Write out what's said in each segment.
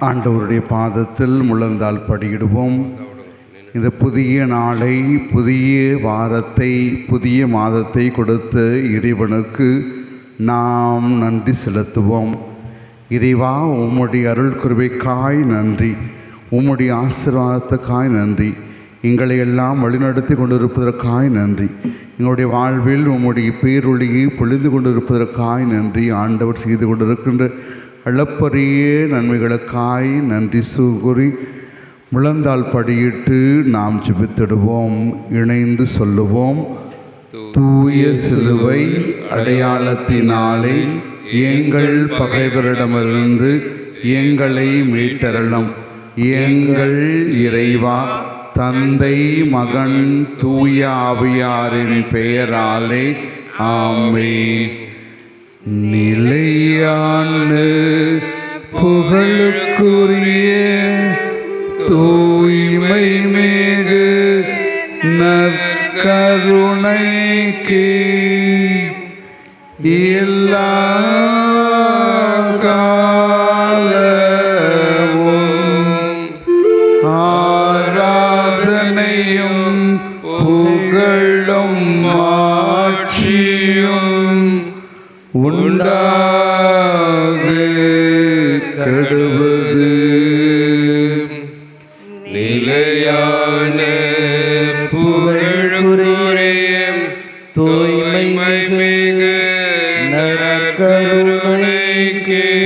ஆண்டவருடைய பாதத்தில் முழந்தால் படியிடுவோம். இந்த புதிய நாளை புதிய வாரத்தை புதிய மாதத்தை கொடுத்த இறைவனுக்கு நாம் நன்றி செலுத்துவோம். இறைவா உம்முடைய அருள் குருவைக்காய் நன்றி. உம்முடைய ஆசீர்வாதத்துக்காய் நன்றி. எங்களை எல்லாம் வழிநடத்தி கொண்டிருப்பதற்காய் நன்றி. எங்களுடைய வாழ்வில் உம்முடைய பேரொழியை பொழிந்து கொண்டிருப்பதற்காய் நன்றி. ஆண்டவர் செய்து கொண்டிருக்கின்ற அளப்பரிய நன்மைகளுக்காய் நன்றி சூகுறி. முழந்தால் படியிட்டு நாம் ஜிபித்திடுவோம். இணைந்து சொல்லுவோம். தூய சிலுவை அடையாளத்தினாலே எங்கள் பகைவரிடமிருந்து எங்களை மீட்டரலும் எங்கள் இறைவா தந்தை மகன் தூய ஆவியாரின் பெயராலே ஆமே நிலையான புகழுக்குரிய தூய்மை மேகு நற்கருணைக்கு எல்லா நற்கருணைக்கு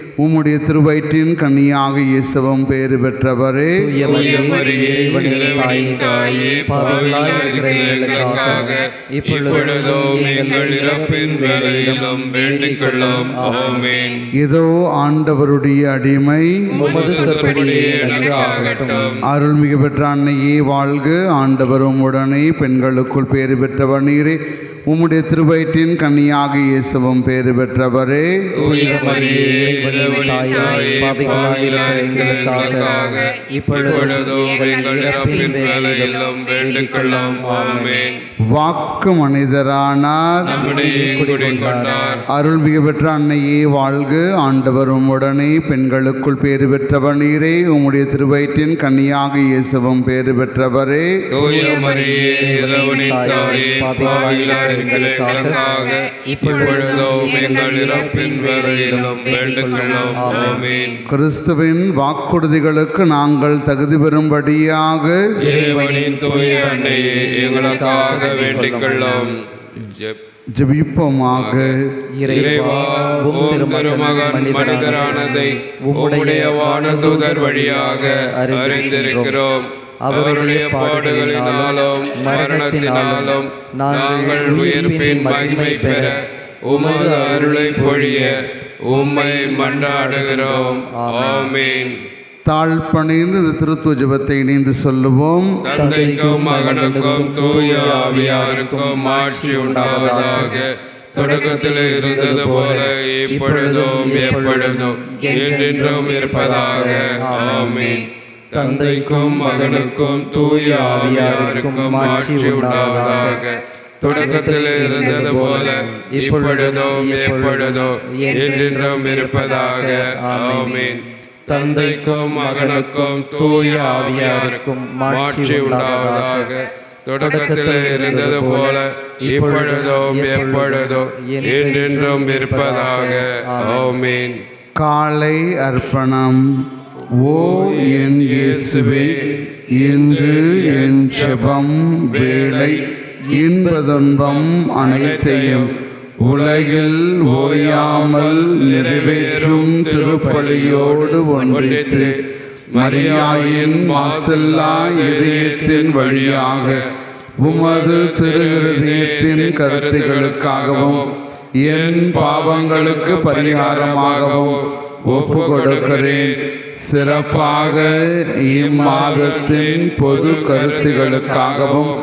உம்முடைய திருவயிற்றின் கன்னியாக இயேசுவும் பேறு பெற்றவரே. இதோ ஆண்டவருடைய அடிமை அருள்மிகு பெற்ற அன்னையே வாழ்க. ஆண்டவர் உம்முடனே பெண்களுக்குள் பேறு பெற்றவர் நீரே. உம்முடைய திருவயிற்றின் கன்னியாக இயேசுவும் பேறு பெற்றவரே. வாக்கு மனிதரானார். அருள்மிகு பெற்ற அன்னையே வாழ்க. ஆண்டவர் உம்முடனே பெண்களுக்குள் பேறு பெற்றவர் நீரே. உம்முடைய திருவயிற்றின் கன்னியாக இயேசுவும் பேறு பெற்றவரே. எங்களுக்காக இப்பொழுதும் எங்கள் இறப்பின் வேளையிலும் வேண்டிக் கொள்ளும் ஆமென். கிறிஸ்துவின் வாக்குறுதிகளுக்கு நாங்கள் தகுதி பெறும்படியாக இறைவனின் தூய அன்னையே எங்களுக்காக வேண்டிக் கொள்ளும் ஜெப் ஜெபிப்போமாக. இறைவா உம் திருமகன் மனிதரானதை உம்முடைய வானதூதர் வழியாக அறிந்திருக்கிறோம். அவருடைய பாடுகளினாலும் மரணத்தினாலும் நாங்கள் உயிர்ப்பின் மகிமை பெற உமது அருளை பொழிய உம்மை மன்றாடுகிறோம். ஆமீன். தாழ்பணிந்து இந்த திருத்துவ ஜெபத்தை இணைந்து சொல்லுவோம். தந்தைக்கும் மகனுக்கும் தூய ஆவியாருக்கும் ஆட்சி உண்டாவதாக தொடக்கத்தில் இருந்தது போல இப்பொழுதும் எப்பொழுதும் என்றென்றும் இருப்பதாக. ஆமென். தந்தைக்கும் மகனுக்கும் தூய ஆவியாருக்கும் ஆட்சி உண்டாவதாக. தொடக்கத்தில் இருந்தது போல இப்பொழுதும் எப்பொழுதோ என்றென்றும் இருப்பதாக. ஆமென். தந்தைக்கும் மகனுக்கும் தூய ஆவியாருக்கும் மாட்சி உண்டாவதாக. தொடக்கத்தில் இருந்தது போல இப்பொழுதும் எப்பொழுதோ என்றென்றும் இருப்பதாக. ஆமென். காலை அர்ப்பணம். ஓ என் இயேசுவே இன்று என் செபம் வேலை இன்பதுன்பம் அனைத்தையும் உலகில் ஓயாமல் நிறைவேற்றும் திருப்பலியோடு ஒன்றித்து மரியாயின் மாசல்லா இதயத்தின் வழியாக உமது திருஹதயத்தின் கருத்துகளுக்காகவும் என் பாவங்களுக்கு பரிகாரமாகவும் ஒப்பு கொடுக்கிறேன் சிறப்பாக இம்மாதத்தின் பொது கருத்துகளுக்காகவும்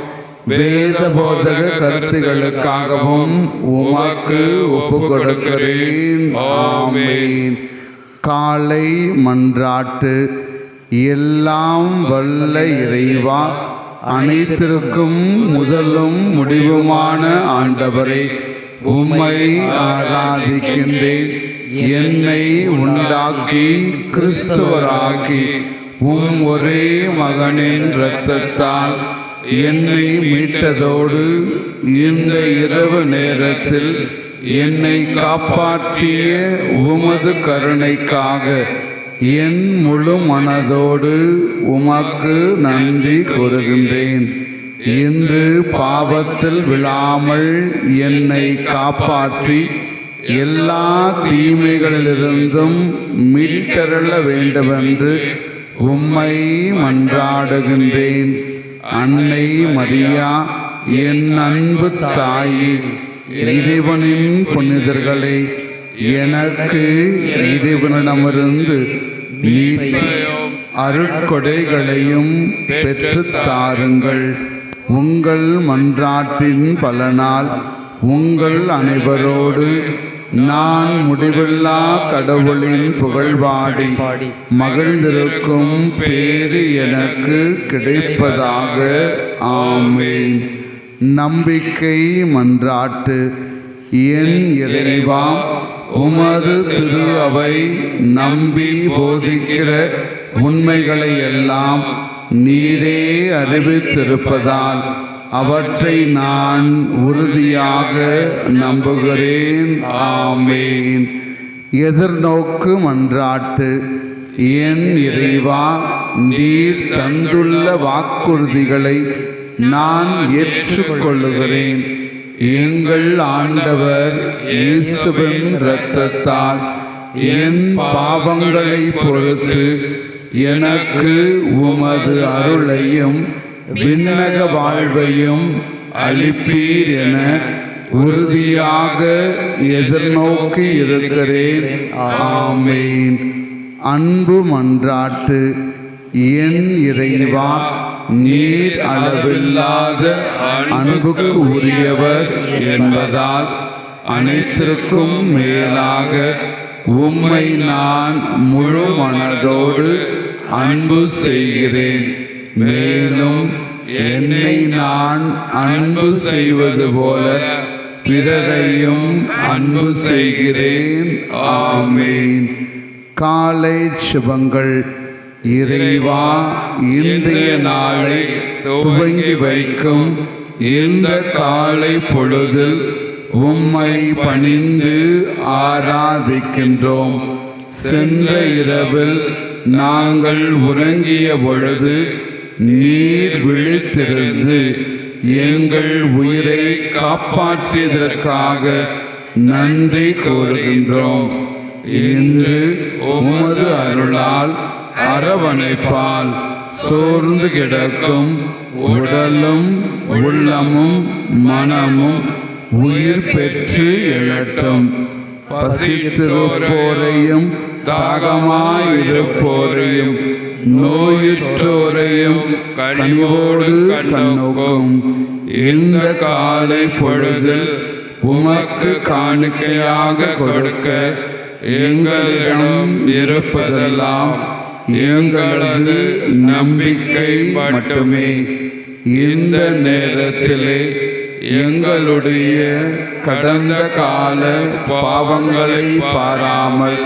வேத போதக கருத்துகளுக்காகவும் உமக்கு ஒப்பு கொடுக்கிறேன் ஆமென். காலை மன்றாட்டு. எல்லாம் வல்ல இறைவா அனைத்திற்கும் முதலும் முடிவுமான ஆண்டவரே உம்மை ஆராதிக்கின்றேன். என்னை உண்டாக்கி கிறிஸ்தவராக்கி உன் ஒரே மகனின் இரத்தத்தால் என்னை மீட்டதோடு இந்த இரவு நேரத்தில் என்னை காப்பாற்றிய உமது கருணைக்காக என் முழு மனதோடு உமக்கு நன்றி கூறுகின்றேன். இன்று பாவத்தில் விழாமல் என்னை காப்பாற்றி எல்லா தீமைகளிலிருந்தும் மீட்டருள வேண்டுமென்று உம்மை மன்றாடுகின்றேன். அன்னை மரியா என் அன்பு தாயே இறைவனின் புனிதர்களே எனக்கு இறைவனிடமிருந்து மீட்பையும் அருட்கொடைகளையும் பெற்றுத் தாருங்கள். உங்கள் மன்றாட்டின் பலனால் உங்கள் அனைவரோடு நான் முடிவில்லா கடவுளின் புகழ்பாடி. மகிழ்ந்திருக்கும் பேரு எனக்கு கிடைப்பதாக. ஆமேன். நம்பிக்கை மன்றாட்டு. என் இறைவா உமது திரு அவை நம்பி போதிக்கிற உண்மைகளை எல்லாம் நீரே அறிவித்திருப்பதால் அவற்றை நான் உறுதியாக நம்புகிறேன். ஆமேன். எதிர்நோக்கு மன்றாட்டு. என் இறைவா நீர் தந்துள்ள வாக்குறுதிகளை நான் ஏற்றுக்கொள்ளுகிறேன். எங்கள் ஆண்டவர் இயேசுவின் இரத்தத்தால் என் பாவங்களை பொறுத்து எனக்கு உமது அருளையும் விண்ணக வாழ்வையும் அளிப்பீர் என உறுதியாக எதிர்நோக்கி இருக்கிறேன். ஆமேன். அன்பு மன்றாட்டு என் இறைவா நீர் அளவில்லாத அன்புக்கு உரியவர் என்பதால் அனைத்திற்கும் மேலாக உம்மை நான் முழு மனதோடு அன்பு செய்கிறேன். மேலும் என்னை நான் அன்பு செய்வது போல பிறரையும் அன்பு செய்கிறேன். ஆமேன். காலை சுபங்கள். இறைவா இன்றைய நாளை துவங்கி வைக்கும். இந்த காலை பொழுதில் உம்மை பணிந்து ஆராதிக்கின்றோம். சென்ற இரவில் நாங்கள் உறங்கிய பொழுது நீர் விழித்திருந்து எங்கள் உயிரை காப்பாற்றியதற்காக நன்றி கூறுகின்றோம். இன்று உமது அருளால் அரவணைப்பால் சோர்ந்து கிடக்கும் உடலும் உள்ளமும் மனமும் உயிர் பெற்று எழட்டும். பசித்திருப்போரையும் தாகமாயிருப்போரையும் நோயுற்றோரையும் கனிவோடு கண்ணோக்கும். இந்த காலை பொழுதில் உமக்கு காணிக்கையாக கொடுக்க எங்களிடம் இருப்பதெல்லாம் எங்களது நம்பிக்கை மட்டுமே. இந்த நேரத்திலே எங்களுடைய கடந்த கால பாவங்களை பாராமல்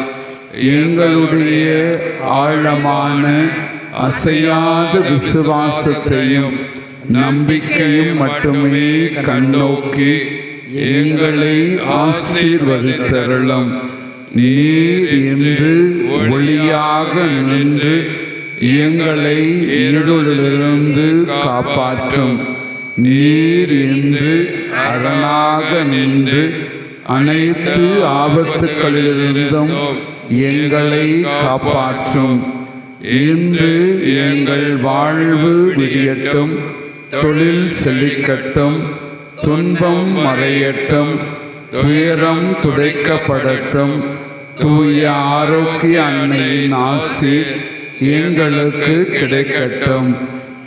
எங்களுடைய ஆழமான அசையாத விசுவாசத்தையும் நம்பிக்கையும் மட்டுமே கண்ணோக்கி எங்களை ஆசீர்வதித்தருளும். நீர் என்று ஒளியாக நின்று எங்களை இருளிலிருந்து காப்பாற்றும். நீர் என்று அரணாக நின்று அனைத்து ஆபத்துக்களிலிருந்தும் எங்களை காப்பாற்றும். இன்று எங்கள் வாழ்வு விடியட்டும். தொழில் செழிக்கட்டும். துன்பம் மறையட்டும். துயரம் துடைக்கப்படட்டும். தூய ஆரோக்கிய அன்னையின் ஆசி எங்களுக்கு கிடைக்கட்டும்.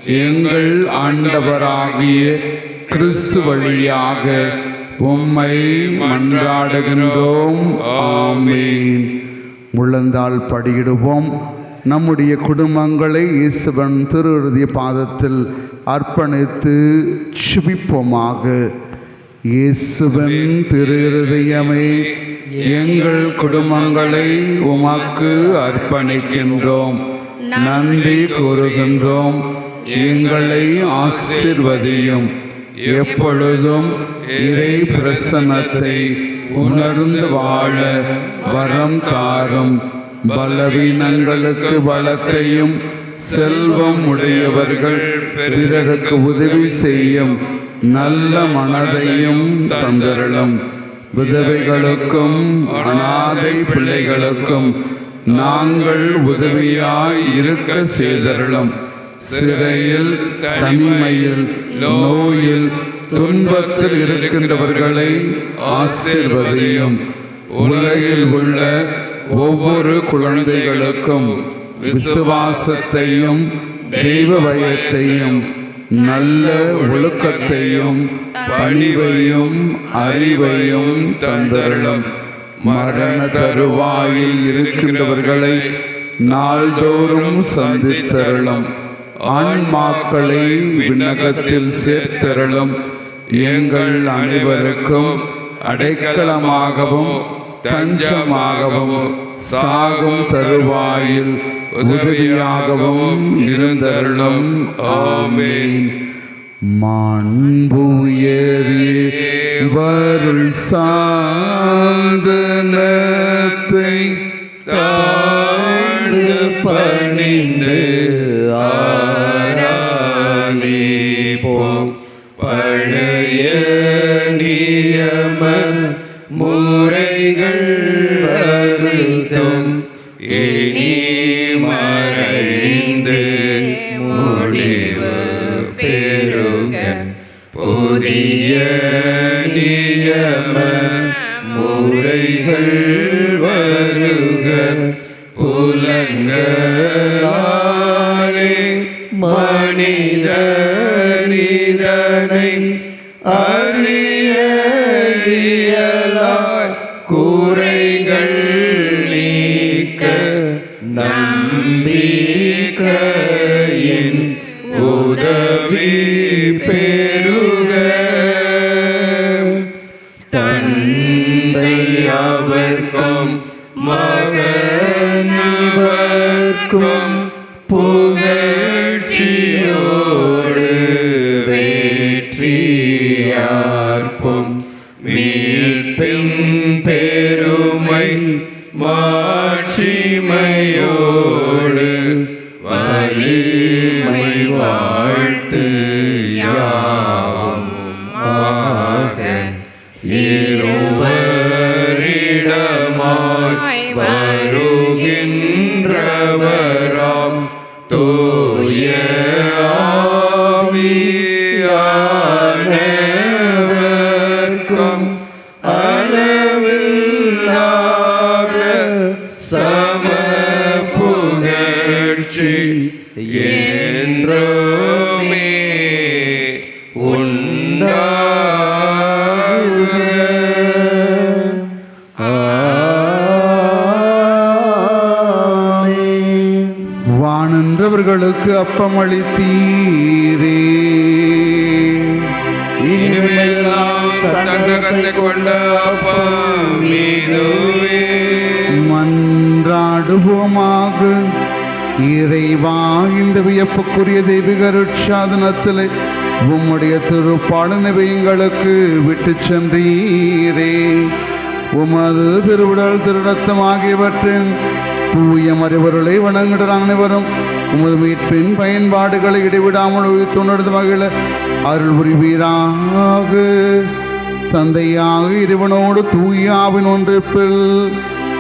எங்கள் ஆண்டவராகிய கிறிஸ்து வழியாக உம்மை மன்றாடுகின்றோம். ஆமீன். முழந்தால் படியிடுவோம். நம்முடைய குடும்பங்களை இயேசுவன் திருவிருதிய பாதத்தில் அர்ப்பணித்து சுபிப்போமாக. இயேசுவன் திருஹதயமே எங்கள் குடும்பங்களை உமக்கு அர்ப்பணிக்கின்றோம். நன்றி கூறுகின்றோம். எங்களை ஆசிர்வதியும். எப்பொழுதும் இறை பிரசன்னத்தை உணர்ந்து வாழ வரம் தாரும். பலவீனங்களுக்கு பலத்தையும் செல்வம் உடையவர்கள் பிறருக்கு உதவி செய்யும் நல்ல மனதையும் தந்தருளும். விதவைகளுக்கும் அனாதை பிள்ளைகளுக்கும் நாங்கள் உதவியாய் இருக்க செய்தரலும் சிறையில் தனிமையில் நோயில் துன்பத்தில் இருக்கின்றவர்களை ஆசீர்வதியும். உலகில் உள்ள ஒவ்வொரு குழந்தைகளுக்கும் விசுவாசத்தையும் தெய்வ பயத்தையும் நல்ல ஒழுக்கத்தையும் பணிவையும் அறிவையும் தந்தருளும். மரண தருவாயில் இருக்கின்றவர்களை நாள்தோறும் சந்தித்தருளும். ஆன்மாக்களை விண்ணகத்தில் சேர்த்தருளும். எங்கள் அனைவருக்கும் அடைக்கலமாகவும் தஞ்சமாகவும் சாகும் தருவாயில் உதவியாகவும் இருந்தருளும். ஆமேன். மாண்புயரி வருள் சாதனத்தை தாழ்ந்து பணிந்து முறைகள் வருத்தம் இனி மறைந்து முடிவு பெருக புதிய நியம முறைகள் வருக. மகனிவர்க்கும் தன்னகத்தை கொண்ட அப்பம் மீதுவே மன்றாடுவோமாக. இறைவா இந்த வியப்புக்குரிய தெய்வீகருட்சாதனத்தில் உம்முடைய திருப்பாடனை எங்களுக்கு விட்டு சென்றீரே. உமது திருவிடல் திருநத்தம் ஆகியவற்றின் தூய மறைவர்களை வணங்குகிற அனைவரும். உமது மீட்பின் பயன்பாடுகளை இடைவிடாமல் உயிர் உயிர்த்துணர்ந்து மகிழ அருள் புரிவீராக தந்தையாக இறைவனோடு தூயாவின் ஒன்றிப்பில்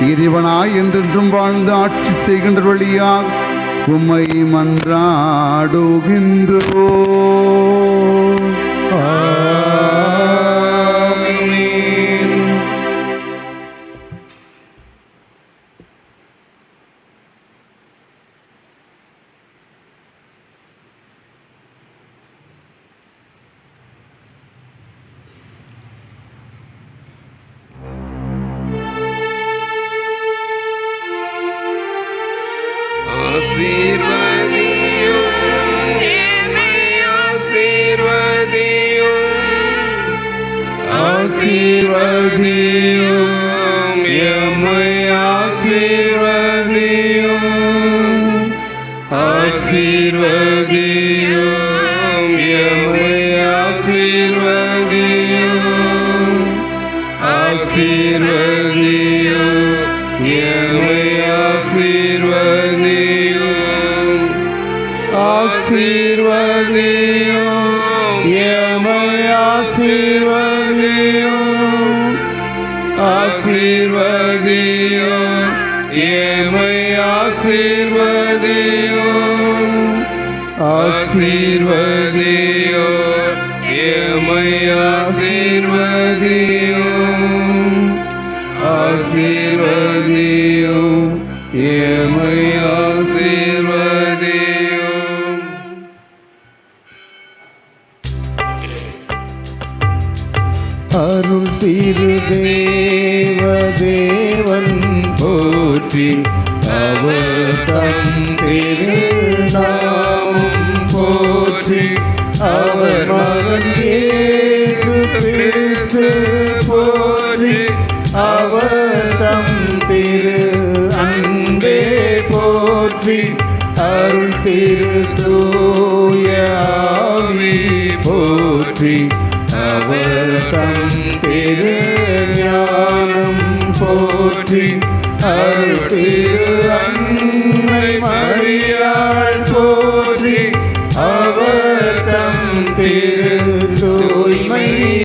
இறைவனாய் என்றென்றும் வாழ்ந்து ஆட்சி செய்கின்ற வழியாக உம்மை மன்றாடுகின்றோ